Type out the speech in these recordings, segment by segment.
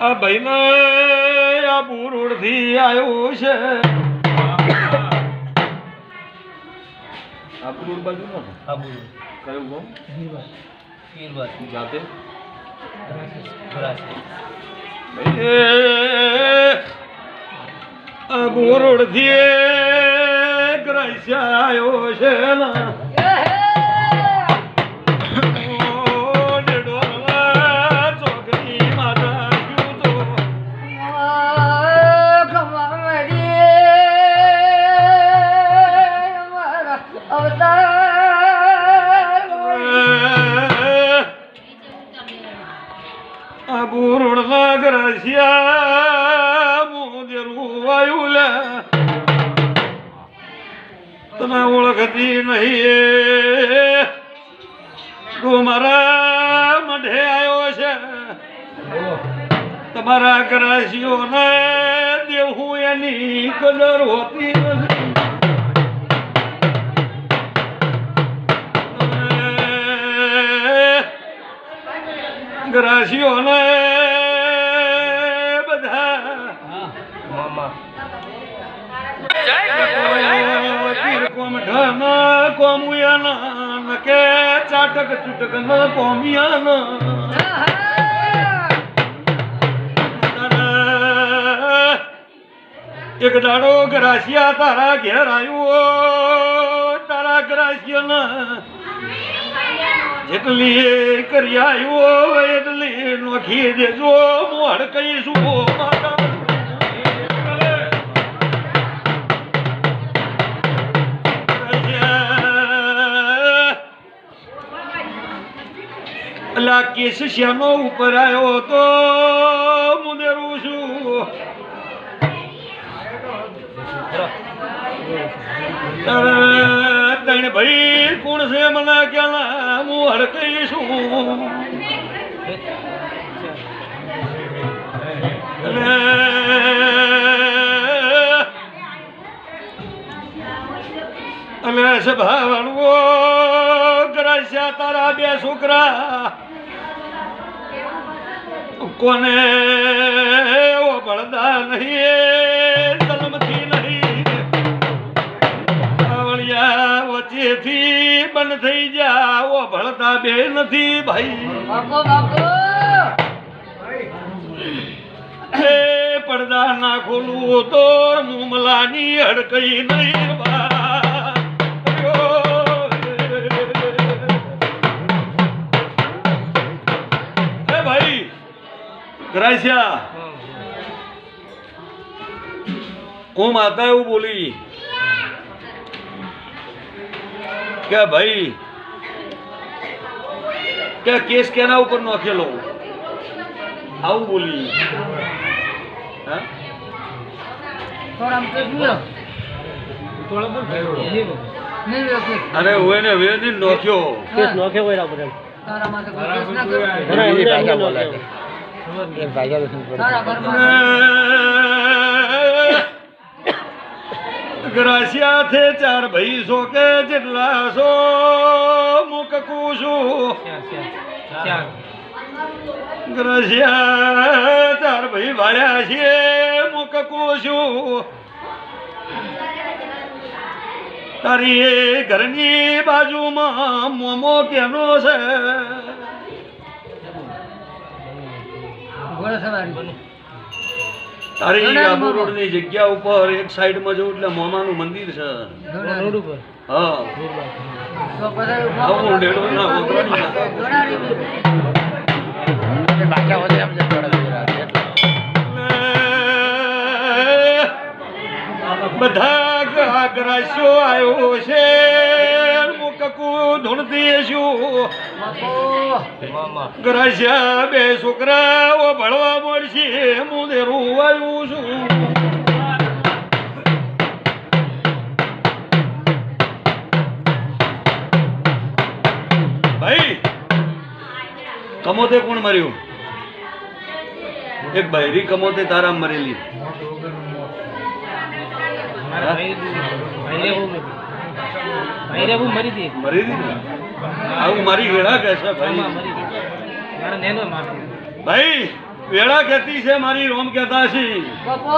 આ ભાઈને આ બુરુડથી આવ્યો છે. આ બુરુડ બાજુ નો આબુ કયું ગામ? જાતે? આ બુરુડથી ગ્રાસ્યા આવ્યો છે ના. ના ગ્રાસ્યા મોજરું વાયું લે તને ઓળખતી નહીં તું મારા મઢે આવ્યો છે. તમારા ગ્રાસીઓને દેવું એની કદર હોતી નથી. ગ્રાસીઓને તીર કોમઠાના કોમુયાના નકે ચાટક ચૂટકના કોમિયાના એક દાડો ગ્રાસિયા તારા ઘેર આવ્યો, તારા ગ્રાસિયાના જેટલી કરી આવ્યો, એટલી નોખી દેજો મોડ કહીશું, માતા અલા કેસ શ્યાનો ઉપર આવ્યો તો મુદેરું છું તારે તને ભાઈ કોણ છે મને ક્યાં હું હડકઈશું અને અને સભા વાળવો કરાશ્યા તારા બે છોકરા કોને ઓ ભળદા નહીં જન્મથી નહીં. આવળિયા વચ્ચેથી બંધ થઈ જા ઓ ભળતા બે નથી ભાઈ. પડદા ના ખોલવું તો મુમલાની હડકઈ નહીં બા. ગ્રાસ્યા હું માતા એવું બોલી. કે ભાઈ કે કેસ કેના ઉપર નોખેલો? આવું બોલી. અરે હું એને વેદી નોખ્યો. કેસ નોખ્યો હોય રાવ એની ભાષા ગ્રાસિયા થે ચાર ભાઈ સો કે જેટલા સો મુક કુશું ગ્રાસિયા ચાર ભાઈ ભાડ્યા છે મુક કુશું તારી ઘરની બાજુમાં મોમો કેનો છે? તારી આબુ રોડની જગ્યા ઉપર એક સાઈડમાં જવું એટલે મોમાનું મંદિર છે. રોડ ઉપર? હા. આવું ડેડો ના ના. એમ છે બધા ગ્રાસ્યો આવ્યો છે. મુકકુ ધૂણતી શું મામા ગ્રાસ્યા બે છોકરાઓ ભણવા મળશે. હું દેરું આવ્યું છું. ભાઈ કમોતે કોણ મર્યું? એક બૈરી કમોતે તારા મરેલી. મારા ભાઈ હતી મરી હતી ને આવું મારી વેળા કે છે ભાઈ? મારા નેનો મારતી. ભાઈ વેળા કહેતી છે મારી રોમ કહેતા છે બાપો!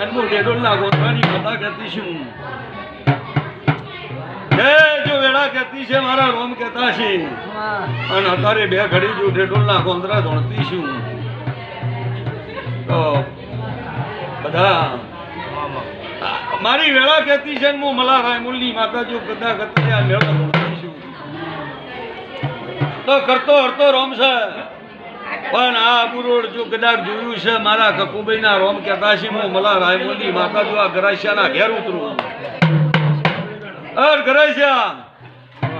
અને હું ડેડોલના ગોતવાની કથા કહેતી છું. હે જો વેળા કહેતી છે મારા રોમ કહેતા છે અને અત્યારે બે ઘડી જો ડેડોલના ગોંદરા ધોણતી છું. તો બધા મારી વેળા કહેતી છે ને હું મલા રાયમુલની માતા જો ગદા છે આ મેળા તો કરતો હરતો રોમ છે. પણ આ બુરોડ જો કદાચ જોયું છે મારા કકુભાઈના રોમ કહેતા છે હું મલા રાયમોદી માતા જો આ ગરાસિયાના ઘેર ઉતરું. અર ગરાશિયા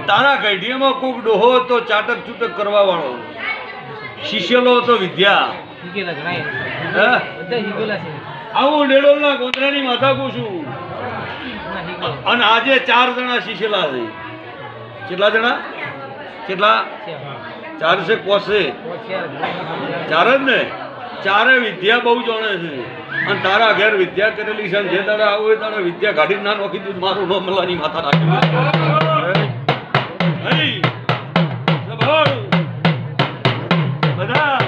તારા ગઢિયામાં કોક ડોહો તો ચાટક ચૂટક કરવા વાળો શિષ્યલો તો વિદ્યા. આવું ડેડોલ ના ગોંદરાની માતા કહું છું. અને આજે ચાર જણા શિષ્યલા છે. કેટલા જણા? કેટલા? ચારસે કોસે ચાર જ ને? ચારે વિદ્યા બહુ જાણે છે. અને તારા ઘેર વિદ્યા કરેલી છે જે તારે આવું એ દાડે વિદ્યા કાઢી ના નોખી દીધું મારું નો મલાની માથા નાખી. બધા?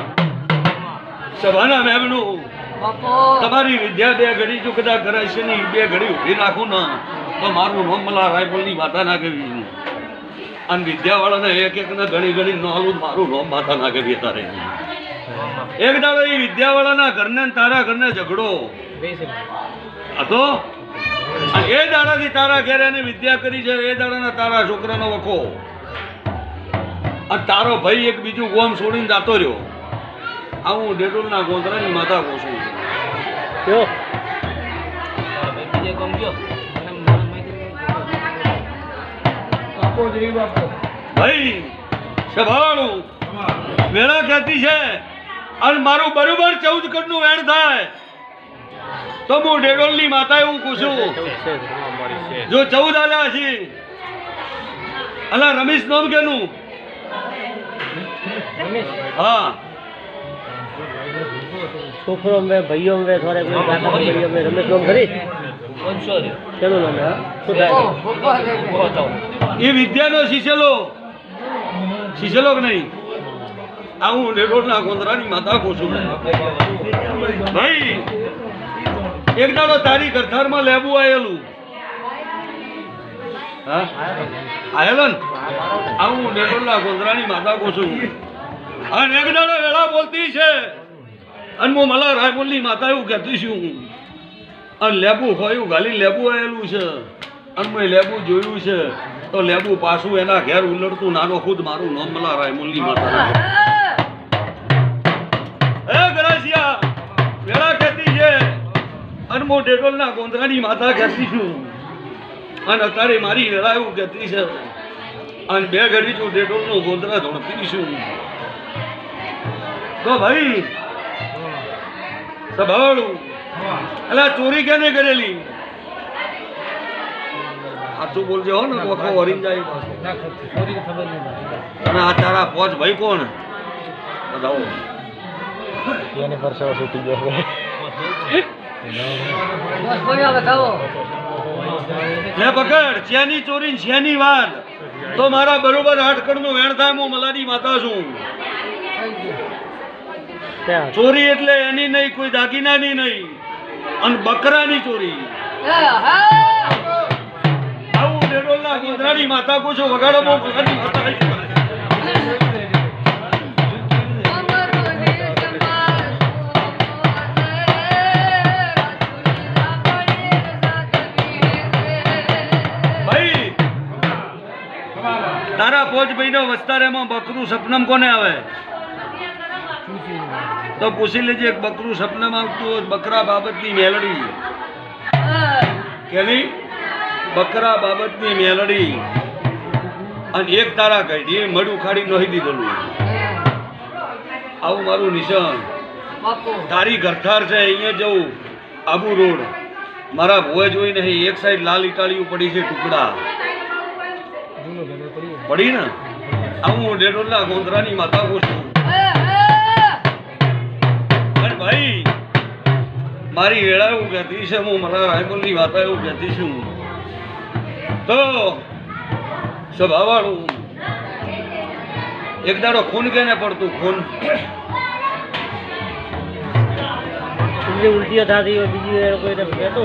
સભાના મેમનું તમારી વિદ્યા બે ઘડી કદાચ કરાય છે ને બે ઘડી ઊભી નાખું ના. તો મારું નોમ મલા રાયપુરની માતા નાખવી અને વિદ્યાવાળાને એક એક ને ઘણી ઘણી નોલું મારું નોમ માથા નાખે કહેવી તારે એક દાડો એ વિદ્યાવાળાના ઘરને તારા ઘરને ઝઘડો. હતો એ દાડાથી તારા ઘેર એને વિદ્યા કરી છે એ દાડાના તારા છોકરાનો વખો. અને તારો ભાઈ એક બીજું ગોમ છોડીને જાતો રહ્યો. આ હું ડેટોલના ગોંદરાની માતા ઘોસું છું. માહિતી આપો. ભાઈ સભાણું વેળા કહેતી છે અને મારું બરોબર ચૌદ કડનું વેણ થાય. તો હું ડેડોલની માતા એવું કહું છું. જો ચૌદ આલ્યા છે અલા રમેશ નામ કેનું હા. છોકરો મેં ભાઈઓ મેં થોડે કોઈ કાકા ભાઈઓ મેં રમેશ નામ રહ્યો. કેનું નામ હે? શું થાય? એ વિદ્યાનો શીશેલો. શીશેલો કે નહીં? આ હું ડેડોલના ગોંદરાની માતા કહું છું. ભાઈ એક દાડો તારી કરથારમાં લેબુ આયેલું. હા? આયેલો ને? આ હું ડેડોલના ગોંદરાની માતા કહું છું. અને એક દાડો વેળા બોલતી છે. અને હું મલા રાયમોલની માતા એવું કહેતી છું અને લેબુ ખોયું ગાલી લેબુ આવેલું છે. અને મેં લેબુ જોયું છે. તો લેબુ પાછું એના ઘેર ઉલડતું નાનો ખુદ મારું નામ મલા રાયમોલની માતા હે ગરાસિયા, વેળા કહેતી છે. અને ડેટોલના ગોંદરાની માતા કહેતી છું. અને અત્યારે મારી વેળા એવું કહેતી છે. અને બે ઘડી છું ડેડોલનું ગોંદરા ધોણતી છું તો ભાઈ સભાળું. અલા ચોરી કેને કરેલી? સાચું બોલજે હો ને વખો જાય. અને આ તારા પોચ ભાઈ કોણ? બતાવો. એને ગયો લે પકડ છેની ચોરી ને વાત? તો મારા બરોબર હાટકડનું વેણ થાય હું મલાની માતા છું. ચોરી એટલે એની નહીં, કોઈ દાગીનાની નહીં. અને બકરાની ચોરી. આવું ડેડોલના ગોધરાની માતા પૂછો વગાડો બહુ મલાની માતા ભાઈ, તારા ભાઈનો વસ્તારેમાં બકરું સપનમ કોને આવે? તો પૂછી લેજે એક બકરું સપનામાં આવતું હોય બકરા બાબતની મેલડી. કેની? બકરા બાબતની મેલડી. અને એક તારા ગઢીએ મડું ખાડી નોહી દીધેલું આવું મારું નિશાન. તારી ગરથાર છે અહીંયા જવું. આબુ રોડ. મારા ભોએ જોઈ નહીં એક સાઈડ લાલ ઇટાલીઓ પડી છે ટુકડા. પડી ને? આવું ડેડોલના ગોંધરાની માતા છું મારી વેળા એવું કહેતી છે હું મારા રાયપુરની વાતા એવું કહેતી છું. તો સ્વભાવવાળું એક દાડો ખૂન કેને પડતું ખૂન. ઉલટીઓ થતી હોય બીજી કોઈને કહેતો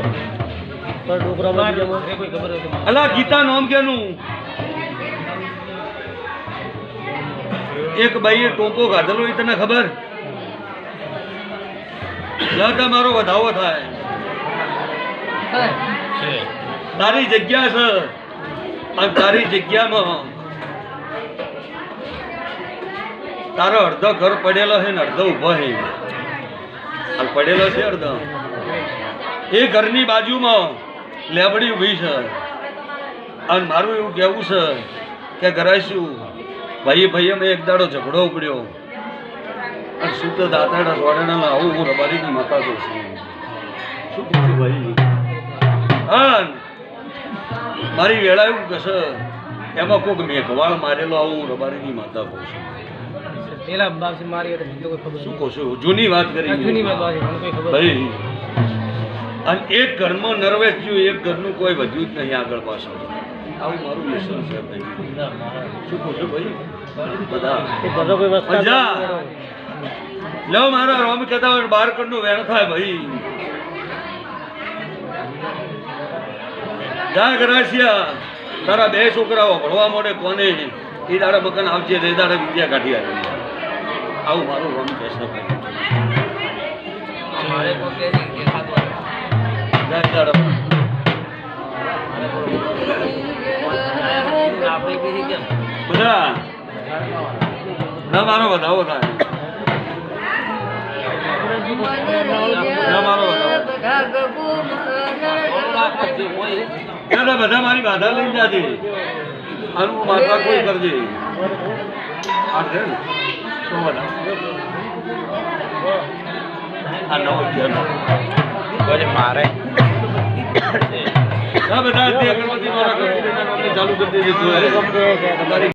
અલા ગીતા નામ કેનું? એક બાઈએ ટોપો ગાધેલો એ તને ખબર? જા મારો વધાવો થાય. તારી જગ્યા છે. અને તારી જગ્યામાં તારો અડધો ઘર પડેલો છે ને અડધો ઊભો છે. અને પડેલો છે અડધો. એ ઘરની બાજુમાં લેબડી ઊભી છે. અને મારું એવું કહેવું છે કે કરાઈશું ભાઈ ભાઈ અમે એક દાડો ઝઘડો ઉપડ્યો. અને શુદ્ધ તો દાતાડા સોડાના આવું હું રબારીની માતા છું. શું પૂછું ભાઈ? હા મારી વેળા એવું કશે એમાં કોઈક મેઘવાળ મારેલો આવું હું રબારીની માતા કહું છું. પેલા બાપસી મારી શું કહું છું? જૂની વાત કરી જૂની વાત ભાઈ અને એક ઘરમાં નરવેશ થયું એક ઘરનું કોઈ વધ્યું જ નહીં આગળ પાછળ. આવું મારું મિશન છે ભાઈ. શું કહું છું ભાઈ? બધા બધા કોઈ વસ્તુ અજા. લો મારા રોમ કહેતા હોય બાર કડનું વેણ થાય ભાઈ. જા ગરાશિયા તારા બે છોકરાઓ ભણવા મળે કોને? એ દાડા મકાન આવશે તે દાડે વિદ્યા કાઢી આવી આવું મારું રોમ કહેશે બધા ના મારો વધાવો થાય. ના મારો બધા મારી બાધા લઈને જાજે. અને હું માતા કોઈ કરજે. આ છે ને? તો બધા આ નવો અગિયારનો. પછી મારે. બધા અગરબત્તી મારા ચાલુ કરી દીધું તમારી